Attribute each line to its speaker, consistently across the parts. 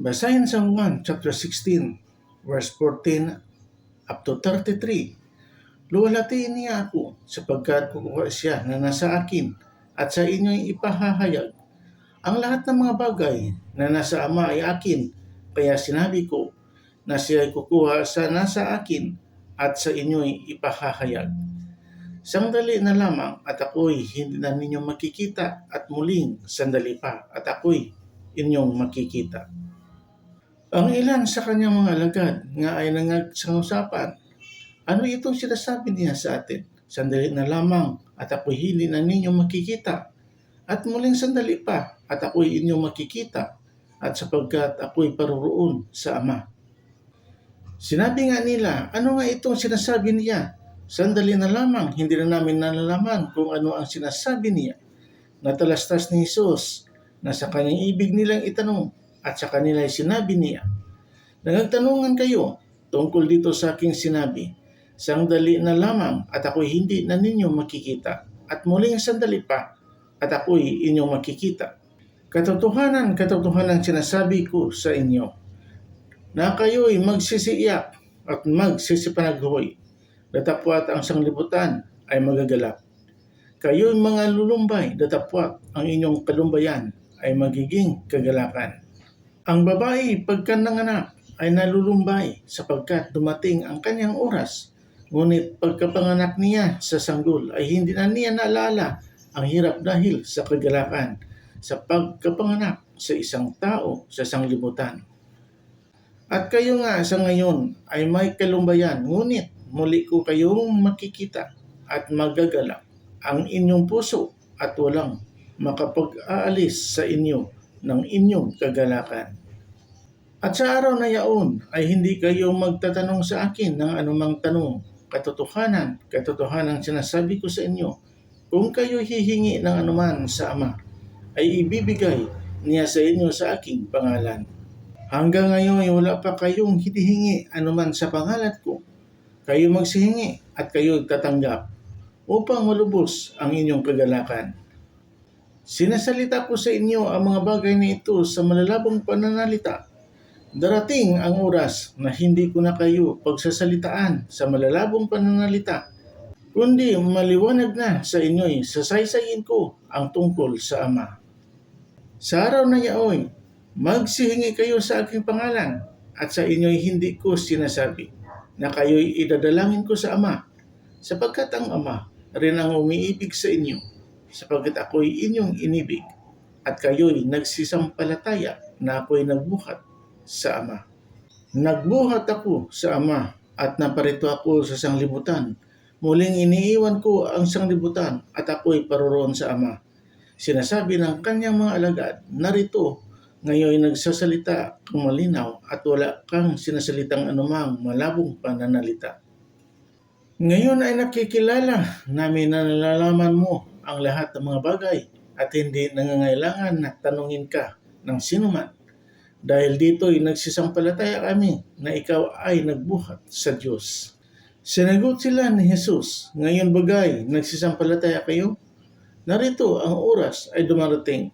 Speaker 1: Basahin sa 1 chapter 16 verse 14 up to 33. Luwalatiin niya ako sapagkat kukuha siya na nasa akin at sa inyo'y ipahahayag. Ang lahat ng mga bagay na nasa Ama ay akin, kaya sinabi ko na siya ay kukuha sa nasa akin at sa inyo'y ipahahayag. Sandali na lamang at ako'y hindi na ninyo makikita at muling sandali pa at ako'y inyong makikita. Ang ilan sa kanyang mga alagad nga ay nangagsangusapan. Ano itong sinasabi niya sa atin? Sandali na lamang at ako'y hindi na ninyo makikita. At muling sandali pa at ako'y inyong makikita at sapagkat ako'y paroroon sa Ama. Sinabi nga nila, ano nga itong sinasabi niya? Sandali na lamang, hindi na namin nalalaman kung ano ang sinasabi niya. Natalastas ni Jesus na sa kanyang ibig nilang itanong at sa kanila ay sinabi niya, Nagtanungan kayo tungkol dito sa aking sinabi, sandali na lamang at ako'y hindi na ninyo makikita at muling sandali pa at ako'y inyong makikita. Katotohanan, katotohanan sinasabi ko sa inyo na kayo'y magsisiiyak at magsisipanaghoy. Datapwat ang sanglibutan ay magagalak. Kayo'y mga lulumbay, datapwat ang inyong kalumbayan ay magiging kagalakan. Ang babae pagka nanganak ay nalulumbay sapagkat dumating ang kanyang oras. Ngunit pagkapanganak niya sa sanggol ay hindi na niya naalala ang hirap dahil sa kagalakan sa pagkapanganak sa isang tao sa sanglibutan. At kayo nga sa ngayon ay may kalumbayan, ngunit muli ko kayong makikita at magagalak ang inyong puso at walang makapag-aalis sa inyo ng inyong kagalakan. At sa araw na yaon ay hindi kayo magtatanong sa akin ng anumang tanong. Katotohanan, katotohanan sinasabi ko sa inyo, kung kayo hihingi ng anuman sa Ama, ay ibibigay niya sa inyo sa aking pangalan. Hanggang ngayon ay wala pa kayong hinihingi anuman sa pangalan ko. Kayo magsihingi at kayo tatanggap upang malubos ang inyong kagalakan. Sinasalita ko sa inyo ang mga bagay na ito sa malalabong pananalita. Darating ang oras na hindi ko na kayo pagsasalitaan sa malalabong pananalita, kundi maliwanag na sa inyo'y sasaysayin ko ang tungkol sa Ama. Sa araw na yaoy, magsihingi kayo sa aking pangalan at sa inyo'y hindi ko sinasabi na kayo'y idadalangin ko sa Ama sapagkat ang Ama rin ang umiibig sa inyo sapagkat ako'y inyong inibig at kayo'y nagsisampalataya na ako'y nagbuhat sa Ama. Nagbuhat ako sa Ama at naparito ako sa sanglibutan. Muling iniiwan ko ang sanglibutan at ako'y paroroon sa Ama. Sinasabi ng kanyang mga alagad, narito, ngayon nagsasalita kang malinaw at wala kang sinasalitang anumang malabong pananalita. Ngayon ay nakikilala namin na nalalaman mo ang lahat ng mga bagay at hindi nangangailangan na tanungin ka ng sinuman. Dahil dito'y nagsisampalataya kami na ikaw ay nagbuhat sa Diyos. Sinagot sila ni Jesus, ngayon bagay, nagsisampalataya kayo? Narito ang oras ay dumarating.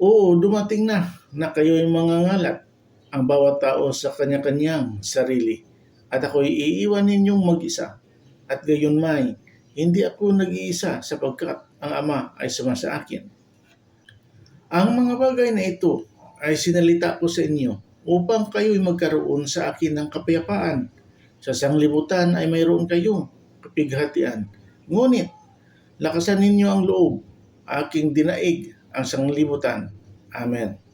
Speaker 1: Oo, dumating na na kayo'y mangangalat ang bawat tao sa kanya-kanyang sarili. At ako'y iiwan ninyong mag-isa. At gayon may, hindi ako nag-iisa sapagkat ang Ama ay suma sa akin. Ang mga bagay na ito ay sinalita ko sa inyo upang kayo'y magkaroon sa akin ng kapayapaan. Sa sanglibutan ay mayroon kayong kapighatian. Ngunit, lakasan ninyo ang loob, aking dinaig ang sanglibutan. Amen.